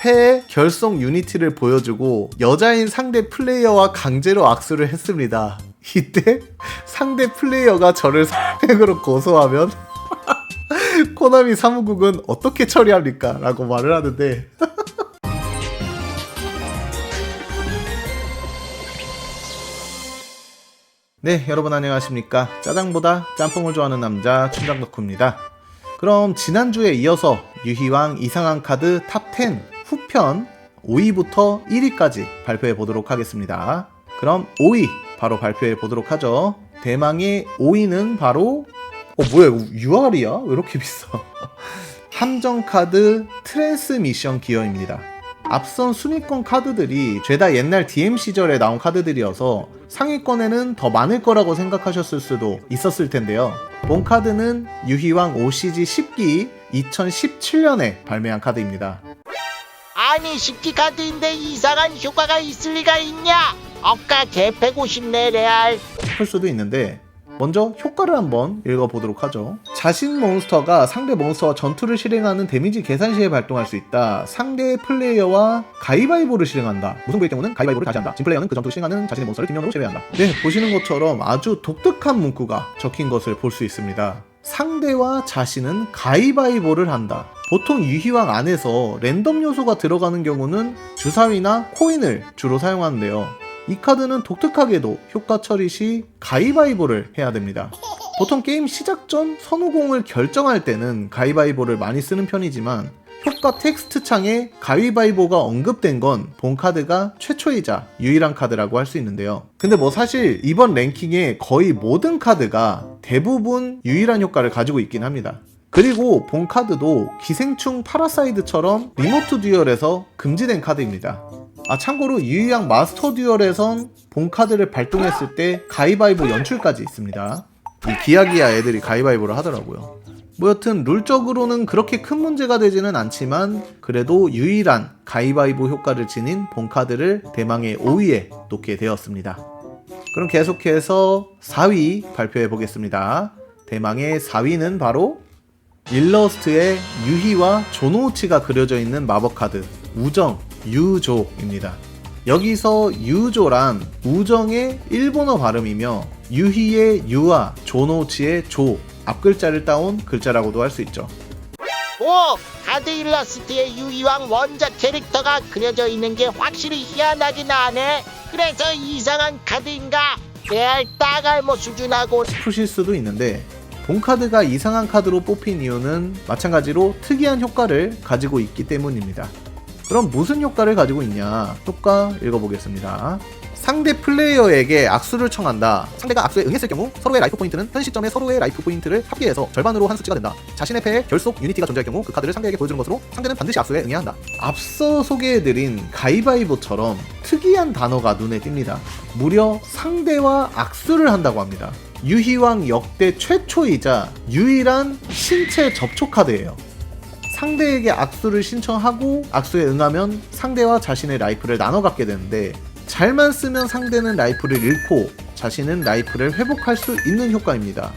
패의 결속 유니티를 보여주고 여자인 상대 플레이어와 강제로 악수를 했습니다. 이때 상대 플레이어가 저를 상행으로 고소하면 코나미 사무국은 어떻게 처리합니까? 라고 말을 하는데 네, 여러분 안녕하십니까? 짜장보다 짬뽕을 좋아하는 남자 춘장덕후입니다. 그럼 지난주에 이어서 유희왕 이상한 카드 탑10 후편 5위부터 1위까지 발표해 보도록 하겠습니다. 그럼 5위 바로 발표해 보도록 하죠. 대망의 5위는 바로 어 뭐야 이거 UR이야? 왜 이렇게 비싸? 함정 카드 트랜스미션 기어입니다. 앞선 순위권 카드들이 죄다 옛날 DM 시절에 나온 카드들이어서 상위권에는 더 많을 거라고 생각하셨을 수도 있었을 텐데요. 본 카드는 유희왕 OCG 10기 2017년에 발매한 카드입니다. 아니 10기 카드인데 이상한 효과가 있을 리가 있냐? 억까 개패고 싶네 레알 할 수도 있는데 먼저 효과를 한번 읽어보도록 하죠. 자신 몬스터가 상대 몬스터와 전투를 실행하는 데미지 계산 시에 발동할 수 있다. 상대 플레이어와 가위바위보를 실행한다. 무승부의 경우는 가위바위보를 다시 한다. 진 플레이어는 그 전투 실행하는 자신의 몬스터를 뒷면으로 제외한다. 네, 보시는 것처럼 아주 독특한 문구가 적힌 것을 볼 수 있습니다. 상대와 자신은 가위바위보를 한다. 보통 유희왕 안에서 랜덤 요소가 들어가는 경우는 주사위나 코인을 주로 사용하는데요. 이 카드는 독특하게도 효과 처리 시 가위바위보를 해야 됩니다. 보통 게임 시작 전 선우공을 결정할 때는 가위바위보를 많이 쓰는 편이지만 효과 텍스트 창에 가위바위보가 언급된 건 본 카드가 최초이자 유일한 카드라고 할 수 있는데요. 근데 뭐 사실 이번 랭킹에 거의 모든 카드가 대부분 유일한 효과를 가지고 있긴 합니다. 그리고 본 카드도 기생충 파라사이드처럼 리모트 듀얼에서 금지된 카드입니다. 아 참고로 유희왕 마스터 듀얼에선 본 카드를 발동했을 때 가위바위보 연출까지 있습니다. 이 기아기아 애들이 가위바위보를 하더라고요. 뭐 여튼 룰적으로는 그렇게 큰 문제가 되지는 않지만 그래도 유일한 가위바위보 효과를 지닌 본 카드를 대망의 5위에 놓게 되었습니다. 그럼 계속해서 4위 발표해 보겠습니다. 대망의 4위는 바로 일러스트에 유희와 조노우치가 그려져 있는 마법 카드 우정 유조입니다. 여기서 유조란 우정의 일본어 발음이며 유희의 유와 조노우치의 조 앞글자를 따온 글자라고도 할 수 있죠. 오! 카드 일러스트에 유이왕 원작 캐릭터가 그려져 있는 게 확실히 희한하긴 하네 그래서 이상한 카드인가? 레알 따갈모 수준하고 푸실 수도 있는데 본 카드가 이상한 카드로 뽑힌 이유는 마찬가지로 특이한 효과를 가지고 있기 때문입니다. 그럼 무슨 효과를 가지고 있냐? 효과 읽어보겠습니다. 상대 플레이어에게 악수를 청한다. 상대가 악수에 응했을 경우 서로의 라이프 포인트는 현 시점에 서로의 라이프 포인트를 합계해서 절반으로 한 수치가 된다. 자신의 패에 결속 유니티가 존재할 경우 그 카드를 상대에게 보여주는 것으로 상대는 반드시 악수에 응해야 한다. 앞서 소개해드린 가위바위보처럼 특이한 단어가 눈에 띕니다. 무려 상대와 악수를 한다고 합니다. 유희왕 역대 최초이자 유일한 신체 접촉 카드예요. 상대에게 악수를 신청하고 악수에 응하면 상대와 자신의 라이프를 나눠 갖게 되는데 잘만 쓰면 상대는 라이프를 잃고 자신은 라이프를 회복할 수 있는 효과입니다.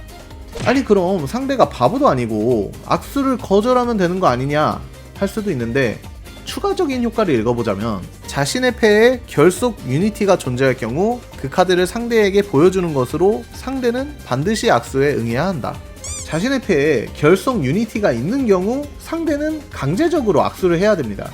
아니 그럼 상대가 바보도 아니고 악수를 거절하면 되는 거 아니냐 할 수도 있는데 추가적인 효과를 읽어보자면 자신의 패에 결속 유니티가 존재할 경우 그 카드를 상대에게 보여주는 것으로 상대는 반드시 악수에 응해야 한다. 자신의 패에 결속 유니티가 있는 경우 상대는 강제적으로 악수를 해야 됩니다.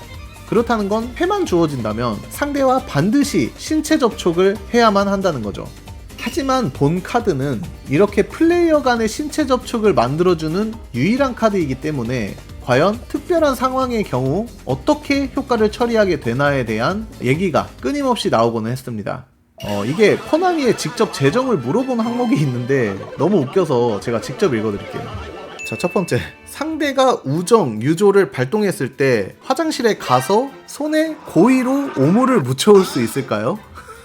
그렇다는 건 패만 주어진다면 상대와 반드시 신체 접촉을 해야만 한다는 거죠. 하지만 본 카드는 이렇게 플레이어 간의 신체 접촉을 만들어주는 유일한 카드이기 때문에 과연 특별한 상황의 경우 어떻게 효과를 처리하게 되나에 대한 얘기가 끊임없이 나오고는 했습니다. 어, 이게 코나미에 직접 재정을 물어본 항목이 있는데 너무 웃겨서 제가 직접 읽어드릴게요. 자, 첫 번째. 상대가 우정, 유조를 발동했을 때 화장실에 가서 손에 고의로 오물을 묻혀올 수 있을까요?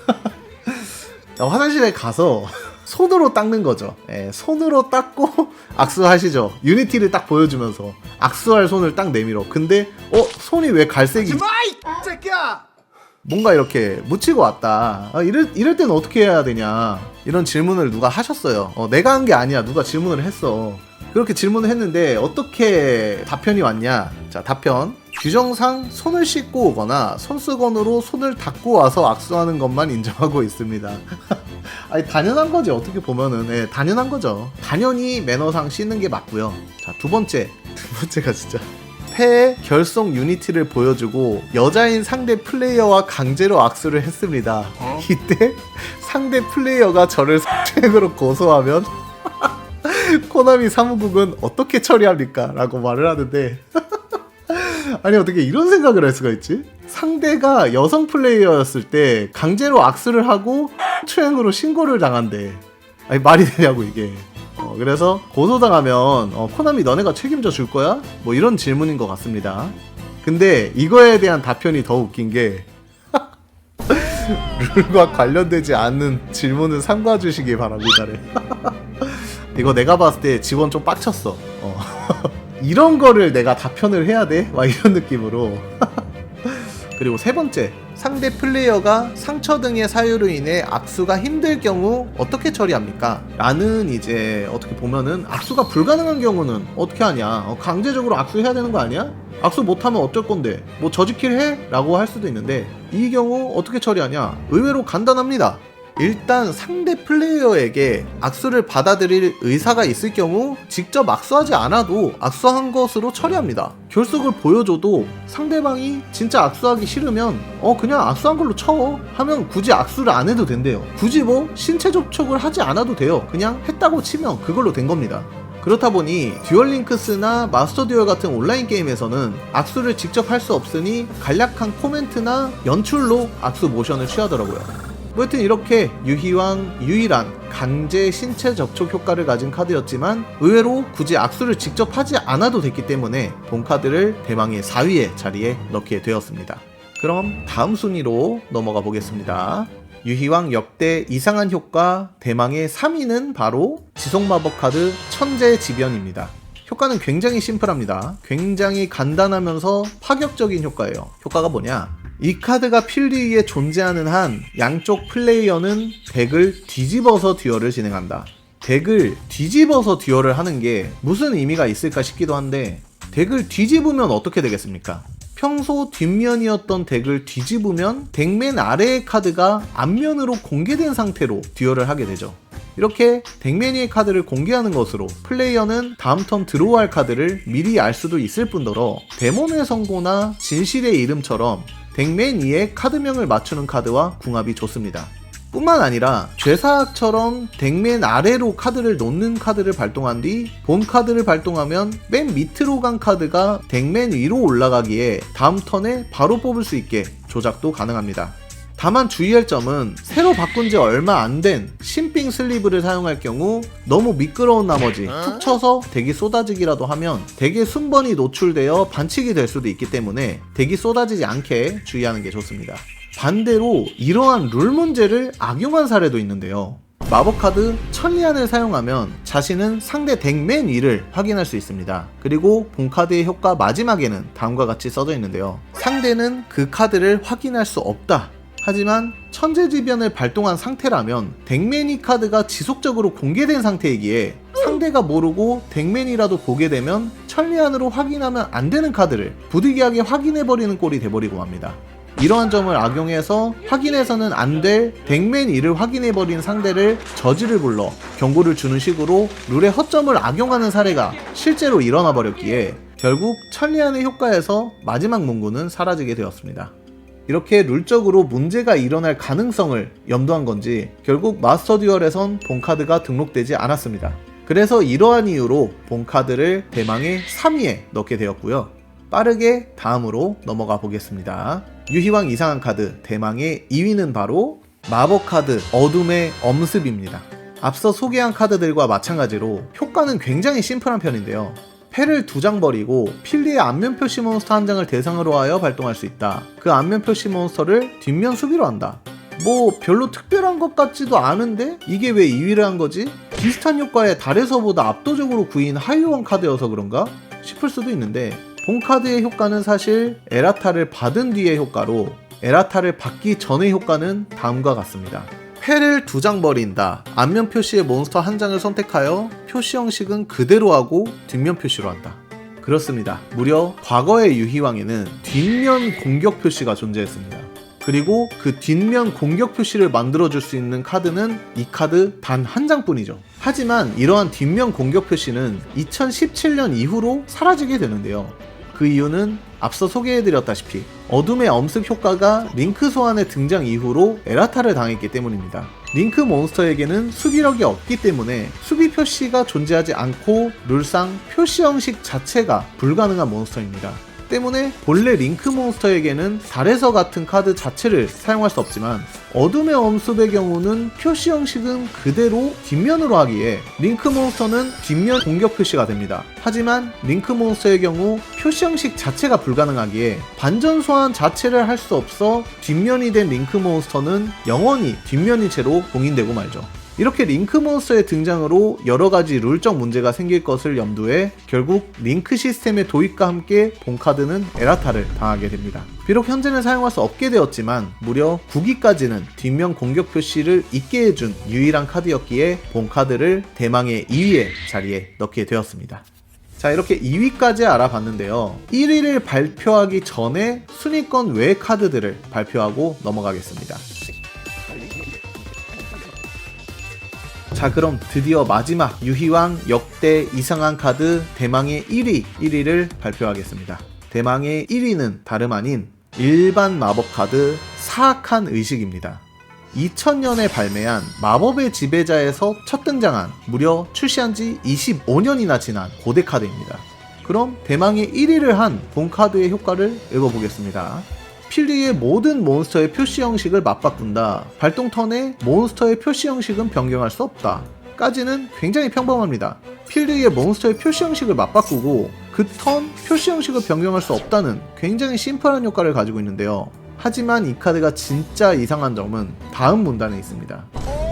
어, 화장실에 가서 손으로 닦는 거죠. 예, 손으로 닦고 악수하시죠. 유니티를 딱 보여주면서 악수할 손을 딱 내밀어. 근데 어 손이 왜 갈색이지? 뭔가 이렇게 묻히고 왔다. 아, 이럴 이럴 때는 어떻게 해야 되냐? 이런 질문을 누가 하셨어요. 어, 내가 한 게 아니야. 누가 질문을 했어. 그렇게 질문을 했는데 어떻게 답변이 왔냐? 자, 답변 규정상 손을 씻고 오거나 손수건으로 손을 닦고 와서 악수하는 것만 인정하고 있습니다. 아니 당연한 거지 어떻게 보면은 네, 당연한 거죠. 당연히 매너상 씻는 게 맞고요. 자 두 번째 두 번째가 진짜 패의 결속 유니티를 보여주고 여자인 상대 플레이어와 강제로 악수를 했습니다. 이때 상대 플레이어가 저를 성추행으로 고소하면 코나미 사무국은 어떻게 처리합니까? 라고 말을 하는데 아니 어떻게 이런 생각을 할 수가 있지? 상대가 여성 플레이어였을 때 강제로 악수를 하고 추행으로 신고를 당한대. 아니 말이 되냐고 이게. 어, 그래서 고소당하면 어, 코나미 너네가 책임져 줄 거야? 뭐 이런 질문인 것 같습니다. 근데 이거에 대한 답변이 더 웃긴 게 룰과 관련되지 않는 질문은 삼가 주시기 바랍니다래. 이거 내가 봤을 때 직원 좀 빡쳤어. 어. 이런 거를 내가 답변을 해야 돼? 막 이런 느낌으로. 그리고 세 번째, 상대 플레이어가 상처 등의 사유로 인해 악수가 힘들 경우 어떻게 처리합니까? 라는 이제 어떻게 보면은 악수가 불가능한 경우는 어떻게 하냐? 어, 강제적으로 악수해야 되는 거 아니야? 악수 못하면 어쩔 건데? 뭐 저지킬 해? 라고 할 수도 있는데 이 경우 어떻게 처리하냐? 의외로 간단합니다. 일단 상대 플레이어에게 악수를 받아들일 의사가 있을 경우 직접 악수하지 않아도 악수한 것으로 처리합니다. 결석을 보여줘도 상대방이 진짜 악수하기 싫으면 어 그냥 악수한 걸로 쳐 하면 굳이 악수를 안 해도 된대요. 굳이 뭐 신체 접촉을 하지 않아도 돼요. 그냥 했다고 치면 그걸로 된 겁니다. 그렇다 보니 듀얼링크스나 마스터 듀얼 같은 온라인 게임에서는 악수를 직접 할 수 없으니 간략한 코멘트나 연출로 악수 모션을 취하더라고요. 뭐 여튼 이렇게 유희왕 유일한 강제 신체 접촉 효과를 가진 카드였지만 의외로 굳이 악수를 직접 하지 않아도 됐기 때문에 본 카드를 대망의 4위의 자리에 넣게 되었습니다. 그럼 다음 순위로 넘어가 보겠습니다. 유희왕 역대 이상한 효과 대망의 3위는 바로 지속마법 카드 천재지변입니다. 효과는 굉장히 심플합니다. 굉장히 간단하면서 파격적인 효과예요. 효과가 뭐냐? 이 카드가 필드 위에 존재하는 한 양쪽 플레이어는 덱을 뒤집어서 듀얼을 진행한다. 덱을 뒤집어서 듀얼을 하는 게 무슨 의미가 있을까 싶기도 한데 덱을 뒤집으면 어떻게 되겠습니까? 평소 뒷면이었던 덱을 뒤집으면 덱맨 아래의 카드가 앞면으로 공개된 상태로 듀얼을 하게 되죠. 이렇게 덱맨이의 카드를 공개하는 것으로 플레이어는 다음 턴 드로우할 카드를 미리 알 수도 있을 뿐더러 데몬의 선고나 진실의 이름처럼 덱맨 위에 카드명을 맞추는 카드와 궁합이 좋습니다. 뿐만 아니라 죄사학처럼 덱맨 아래로 카드를 놓는 카드를 발동한 뒤 본 카드를 발동하면 맨 밑으로 간 카드가 덱맨 위로 올라가기에 다음 턴에 바로 뽑을 수 있게 조작도 가능합니다. 다만 주의할 점은 새로 바꾼 지 얼마 안 된 신빙 슬리브를 사용할 경우 너무 미끄러운 나머지 툭 쳐서 덱이 쏟아지기라도 하면 덱의 순번이 노출되어 반칙이 될 수도 있기 때문에 덱이 쏟아지지 않게 주의하는 게 좋습니다. 반대로 이러한 룰 문제를 악용한 사례도 있는데요. 마법 카드 천리안을 사용하면 자신은 상대 덱 맨 위를 확인할 수 있습니다. 그리고 본 카드의 효과 마지막에는 다음과 같이 써져 있는데요. 상대는 그 카드를 확인할 수 없다. 하지만 천재지변을 발동한 상태라면 덱매니 카드가 지속적으로 공개된 상태이기에 상대가 모르고 덱맨이라도 보게 되면 천리안으로 확인하면 안 되는 카드를 부득이하게 확인해버리는 꼴이 돼버리고 맙니다. 이러한 점을 악용해서 확인해서는 안 될 덱맨 2를 확인해버린 상대를 저지를 불러 경고를 주는 식으로 룰의 허점을 악용하는 사례가 실제로 일어나 버렸기에 결국 천리안의 효과에서 마지막 문구는 사라지게 되었습니다. 이렇게 룰적으로 문제가 일어날 가능성을 염두한 건지 결국 마스터 듀얼에선 본 카드가 등록되지 않았습니다. 그래서 이러한 이유로 본 카드를 대망의 3위에 넣게 되었고요. 빠르게 다음으로 넘어가 보겠습니다. 유희왕 이상한 카드 대망의 2위는 바로 마법 카드 어둠의 엄습입니다. 앞서 소개한 카드들과 마찬가지로 효과는 굉장히 심플한 편인데요. 패를 두 장 버리고 필드의 앞면 표시 몬스터 한 장을 대상으로 하여 발동할 수 있다. 그 앞면 표시 몬스터를 뒷면 수비로 한다. 뭐 별로 특별한 것 같지도 않은데 이게 왜 2위를 한 거지? 비슷한 효과에 달에서보다 압도적으로 구인 하이원 카드여서 그런가? 싶을 수도 있는데 본 카드의 효과는 사실 에라타를 받은 뒤의 효과로 에라타를 받기 전의 효과는 다음과 같습니다. 패를 두 장 버린다. 앞면 표시의 몬스터 한 장을 선택하여 표시 형식은 그대로 하고 뒷면 표시로 한다. 그렇습니다. 무려 과거의 유희왕에는 뒷면 공격 표시가 존재했습니다. 그리고 그 뒷면 공격 표시를 만들어줄 수 있는 카드는 이 카드 단 한 장뿐이죠. 하지만 이러한 뒷면 공격 표시는 2017년 이후로 사라지게 되는데요. 그 이유는 앞서 소개해드렸다시피 어둠의 엄습 효과가 링크 소환의 등장 이후로 에라타를 당했기 때문입니다. 링크 몬스터에게는 수비력이 없기 때문에 수비 표시가 존재하지 않고 룰상 표시 형식 자체가 불가능한 몬스터입니다. 때문에 본래 링크 몬스터에게는 달에서 같은 카드 자체를 사용할 수 없지만 어둠의 엄습의 경우는 표시 형식은 그대로 뒷면으로 하기에 링크 몬스터는 뒷면 공격 표시가 됩니다. 하지만 링크 몬스터의 경우 표시 형식 자체가 불가능하기에 반전 소환 자체를 할 수 없어 뒷면이 된 링크 몬스터는 영원히 뒷면인 채로 봉인되고 말죠. 이렇게 링크 몬스터의 등장으로 여러 가지 룰적 문제가 생길 것을 염두해 결국 링크 시스템의 도입과 함께 본 카드는 에라타를 당하게 됩니다. 비록 현재는 사용할 수 없게 되었지만 무려 9기까지는 뒷면 공격 표시를 있게 해준 유일한 카드였기에 본 카드를 대망의 2위의 자리에 넣게 되었습니다. 자 이렇게 2위까지 알아봤는데요 1위를 발표하기 전에 순위권 외 카드들을 발표하고 넘어가겠습니다 자 그럼 드디어 마지막 유희왕 역대 이상한 카드 대망의 1위 1위를 발표하겠습니다 대망의 1위는 다름 아닌 일반 마법 카드 사악한 의식입니다 2000년에 발매한 마법의 지배자에서 첫 등장한 무려 출시한 지 25년이나 지난 고대 카드입니다. 그럼 대망의 1위를 한 본 카드의 효과를 읽어보겠습니다. 필드의 모든 몬스터의 표시 형식을 맞바꾼다. 발동 턴에 몬스터의 표시 형식은 변경할 수 없다. 까지는 굉장히 평범합니다. 필드의 몬스터의 표시 형식을 맞바꾸고 그 턴 표시 형식을 변경할 수 없다는 굉장히 심플한 효과를 가지고 있는데요. 하지만 이 카드가 진짜 이상한 점은 다음 문단에 있습니다.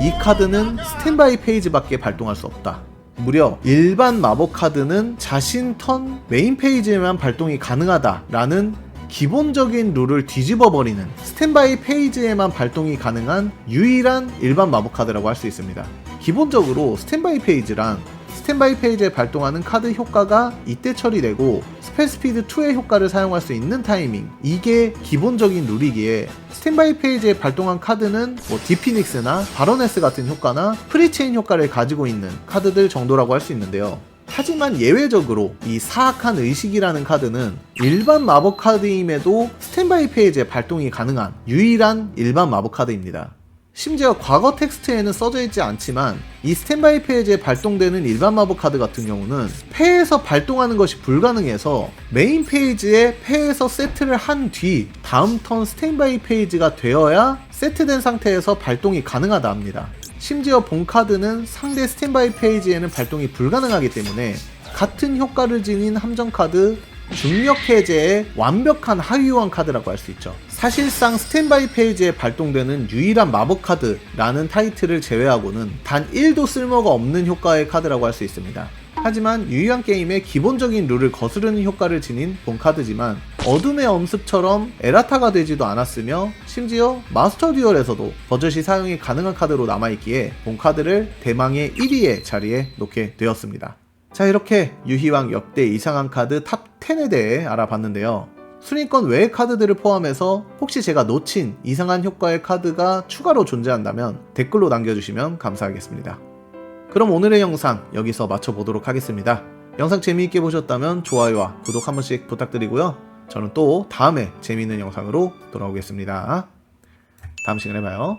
이 카드는 스탠바이 페이지밖에 발동할 수 없다. 무려 일반 마법 카드는 자신 턴 메인 페이지에만 발동이 가능하다라는 기본적인 룰을 뒤집어 버리는 스탠바이 페이지에만 발동이 가능한 유일한 일반 마법 카드라고 할 수 있습니다. 기본적으로 스탠바이 페이지란 스탠바이 페이지에 발동하는 카드 효과가 이때 처리되고 스펠 스피드 2의 효과를 사용할 수 있는 타이밍 이게 기본적인 룰이기에 스탠바이 페이지에 발동한 카드는 뭐 디피닉스나 바로네스 같은 효과나 프리체인 효과를 가지고 있는 카드들 정도라고 할 수 있는데요. 하지만 예외적으로 이 사악한 의식이라는 카드는 일반 마법 카드임에도 스탠바이 페이지에 발동이 가능한 유일한 일반 마법 카드입니다. 심지어 과거 텍스트에는 써져 있지 않지만 이 스탠바이 페이지에 발동되는 일반 마법 카드 같은 경우는 패에서 발동하는 것이 불가능해서 메인 페이지에 패에서 세트를 한 뒤 다음 턴 스탠바이 페이지가 되어야 세트된 상태에서 발동이 가능하다 합니다. 심지어 본 카드는 상대 스탠바이 페이지에는 발동이 불가능하기 때문에 같은 효과를 지닌 함정 카드 중력 해제의 완벽한 하위호환 카드라고 할 수 있죠. 사실상 스탠바이 페이지에 발동되는 유일한 마법 카드라는 타이틀을 제외하고는 단 1도 쓸모가 없는 효과의 카드라고 할 수 있습니다. 하지만 유희왕 게임의 기본적인 룰을 거스르는 효과를 지닌 본 카드지만 어둠의 엄습처럼 에라타가 되지도 않았으며 심지어 마스터 듀얼에서도 버젓이 사용이 가능한 카드로 남아있기에 본 카드를 대망의 1위의 자리에 놓게 되었습니다. 자 이렇게 유희왕 역대 이상한 카드 탑 10에 대해 알아봤는데요. 순위권 외의 카드들을 포함해서 혹시 제가 놓친 이상한 효과의 카드가 추가로 존재한다면 댓글로 남겨주시면 감사하겠습니다. 그럼 오늘의 영상 여기서 마쳐보도록 하겠습니다. 영상 재미있게 보셨다면 좋아요와 구독 한 번씩 부탁드리고요. 저는 또 다음에 재미있는 영상으로 돌아오겠습니다. 다음 시간에 봐요.